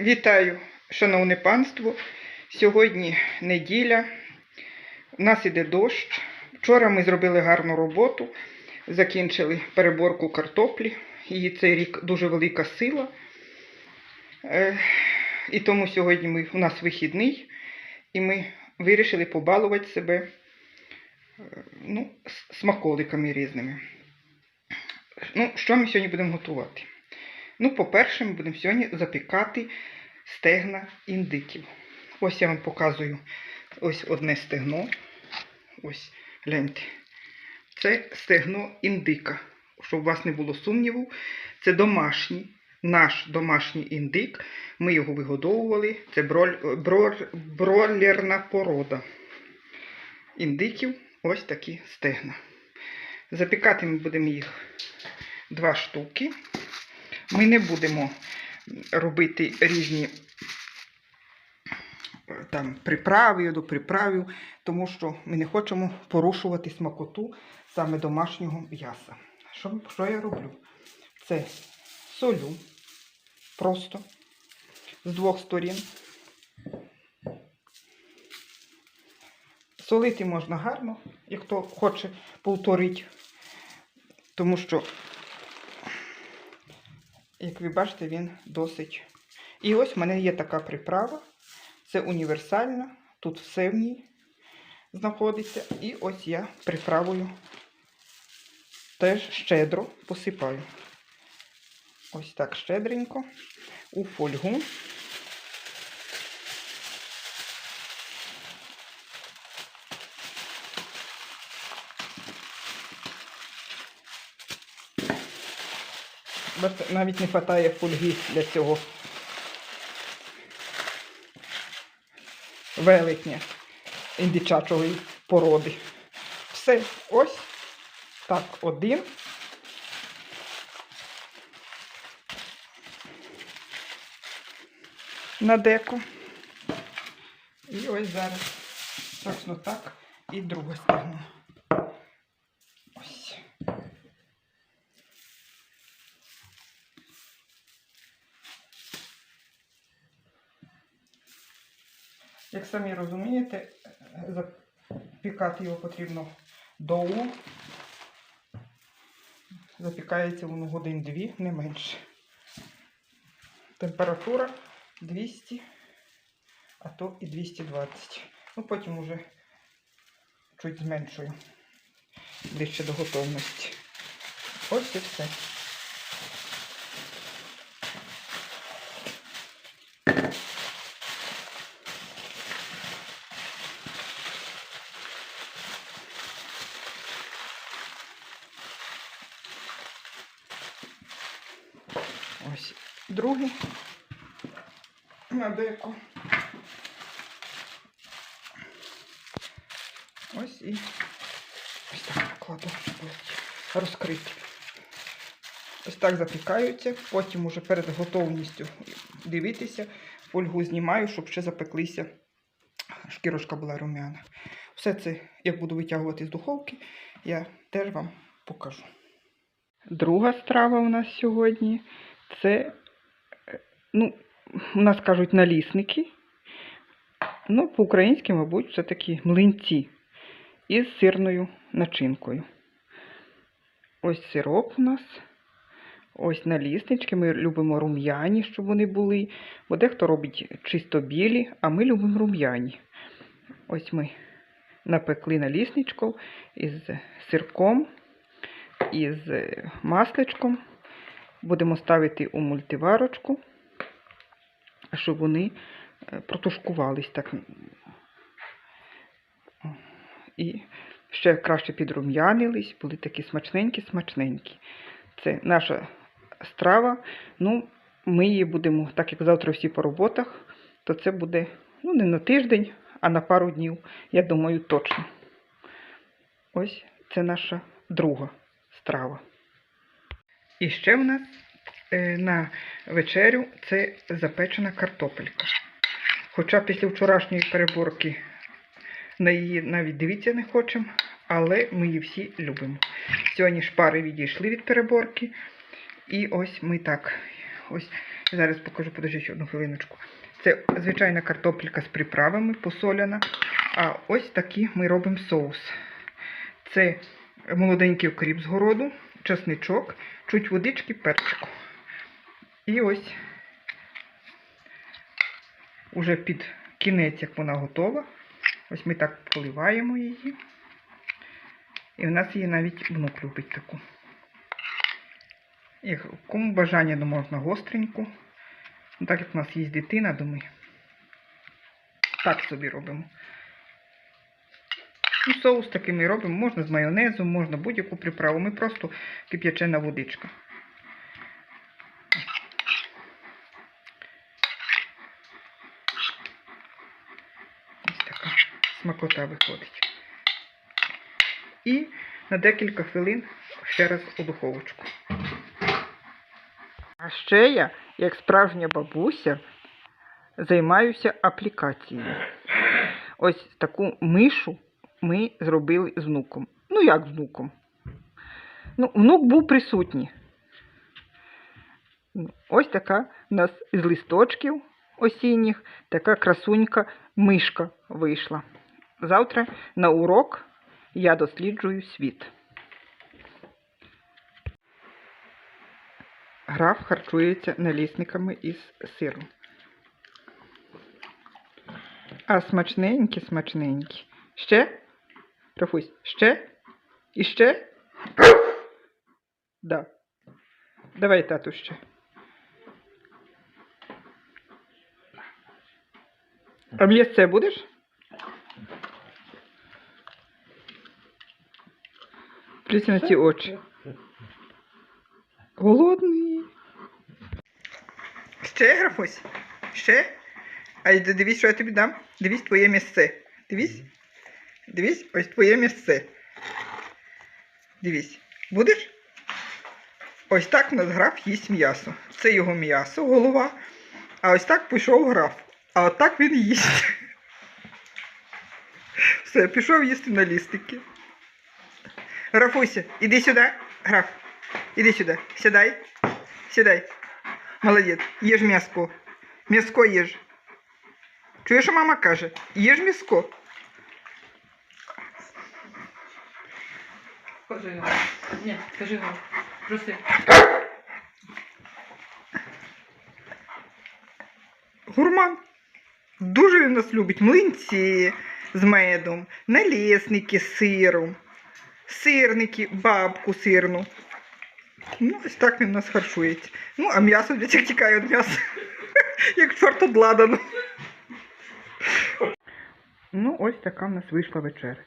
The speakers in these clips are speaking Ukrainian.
Вітаю, шановне панство. Сьогодні неділя. У нас іде дощ. Вчора ми зробили гарну роботу, закінчили переборку картоплі. Її цей рік дуже велика сила. Е, І тому сьогодні ми, у нас вихідний, і ми вирішили побалувати себе е, ну, смаколиками різними. Ну, що ми сьогодні будемо готувати? Ну, по-перше, ми будемо сьогодні запікати стегна індиків. Ось я вам показую ось одне стегно. Ось, гляньте. Це стегно індика. Щоб у вас не було сумніву, це домашній, наш домашній індик. Ми його вигодовували. Це броль, броль, бройлерна порода. Індиків ось такі стегна. Запікати ми будемо їх два штуки. Ми не будемо робити різні там приправи до приправів, тому що ми не хочемо порушувати смакоту саме домашнього м'яса. Що, що я роблю? Це солю просто з двох сторін. Солити можна гарно, як хто хоче повторити, тому що як ви бачите, він досить. І ось в мене є така приправа. Це універсальна. Тут все в ній знаходиться. І ось я приправою теж щедро посипаю. Ось так щедренько у фольгу. Навіть не вистачає фольги для цього велетня індичачої породи. Все, ось так, один. На деко. І ось зараз точно так і друге стегно. Ось. Як самі розумієте, запікати його потрібно довго. Запікається воно годин дві, не менше. Температура 200, а то і 220. Ну, потім уже чуть зменшую ближче до готовності. Ось і все. Ось другий на деко. Ось і ось так кладу, щоб розкрити. Ось так запікаються, потім уже перед готовністю дивитися, фольгу знімаю, щоб ще запеклися, шкірочка була рум'яна. Все це, як буду витягувати з духовки, я теж вам покажу. Друга страва у нас сьогодні це, е, ну, у нас кажуть налісники. Ну, по-українськи, мабуть, це такі млинці із сирною начинкою. Ось сироп у нас. Ось наліснички. Ми любимо рум'яні, щоб вони були. Бо дехто робить чисто білі, а ми любимо рум'яні. Ось ми напекли налісничков із сирком, із масличком. Будемо ставити у мультиварочку, щоб вони е, протушкувались так. І ще краще підрум'янились, були такі смачненькі-смачненькі. Це наша страва. Ну, ми її будемо, так як завтра всі по роботах, то це буде ну, не на тиждень, а на пару днів. Я думаю, точно. Ось це наша друга страва. І ще в нас на вечерю це запечена картопелька. Хоча після вчорашньої переборки на її навіть дивитися не хочемо, але ми її всі любимо. Сьогодні шпари відійшли від переборки. І ось ми так. Ось Зараз покажу, подожди ще одну хвилиночку. Це звичайна картопелька з приправами, посоляна. А ось такий ми робимо соус. Це молоденький окріп з городу, чесничок, чуть водички, перчику. І ось уже під кінець, як вона готова. Ось ми так поливаємо її. І в нас її навіть внук любить таку. І кому бажання, то можна гостреньку. Ну, так як у нас є дитина, то ми так собі робимо. Ну, соус такий ми робимо, можна з майонезом, можна будь-яку приправу. Ми просто кип'ячена водичка. Ось така смакота виходить. І на декілька хвилин ще раз у духовочку. А ще я, як справжня бабуся, займаюся аплікацією. Ось таку мишу ми зробили з внуком. Ну, як з внуком? Ну, внук був присутній. Ось така у нас з листочків осінніх, така красунька мишка вийшла. Завтра на урок я досліджую світ. Граф харчується налісниками із сиром. А смачненькі, смачненькі. Ще? Рафусь, ще? І ще? Да. Давай, тату, ще. А м'ясце будеш? Плюс на ті очі. Голодний. Ще, Графусь? Ще? А дивись, що я тобі дам. Дивись твоє місце. Дивись. Дивись, ось твоє місце. Дивись. Будеш? Ось так у нас граф їсть м'ясо. Це його м'ясо, голова. А ось так пішов граф. А от так він їсть. Все, пішов їсти на лістики. Графуся, іди сюди. Граф, іди сюди. Сідай. Сідай. Молодець. Їж м'яско. М'яско їж. Чуєш, що мама каже? Їж м'яско. Кажи його. Ні, кажи його. Проси. Гурман. Дуже він нас любить. Млинці з медом, налісники з сиром, сирники, бабку сирну. Ну, ось так він у нас харчується. Ну, а м'ясо для цих тікає від м'яса. Як чорт обладано. Ну, ось така в нас вийшла вечеря.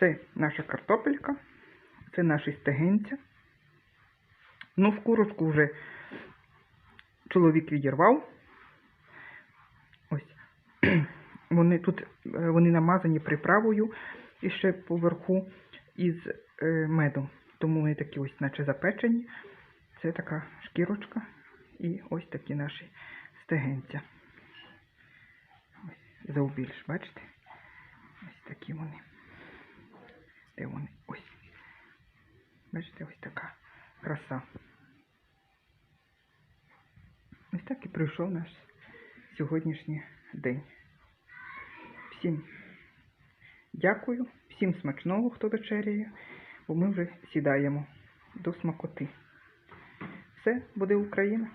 Це наша картопелька, це наші стегенця. Ну, в курочку вже чоловік відірвав. Ось. Вони тут е, вони намазані приправою і ще поверху із е, медом. Тому вони такі ось, наче запечені. Це така шкірочка і ось такі наші стегенця. Ось, заубільш, бачите? Ось такі вони. Де вони? Ось. Бачите, ось така краса. Ось так і пройшов наш сьогоднішній день. Всім дякую, всім смачного, хто вечеряє, бо ми вже сідаємо до смакоти. Все, буде Україна!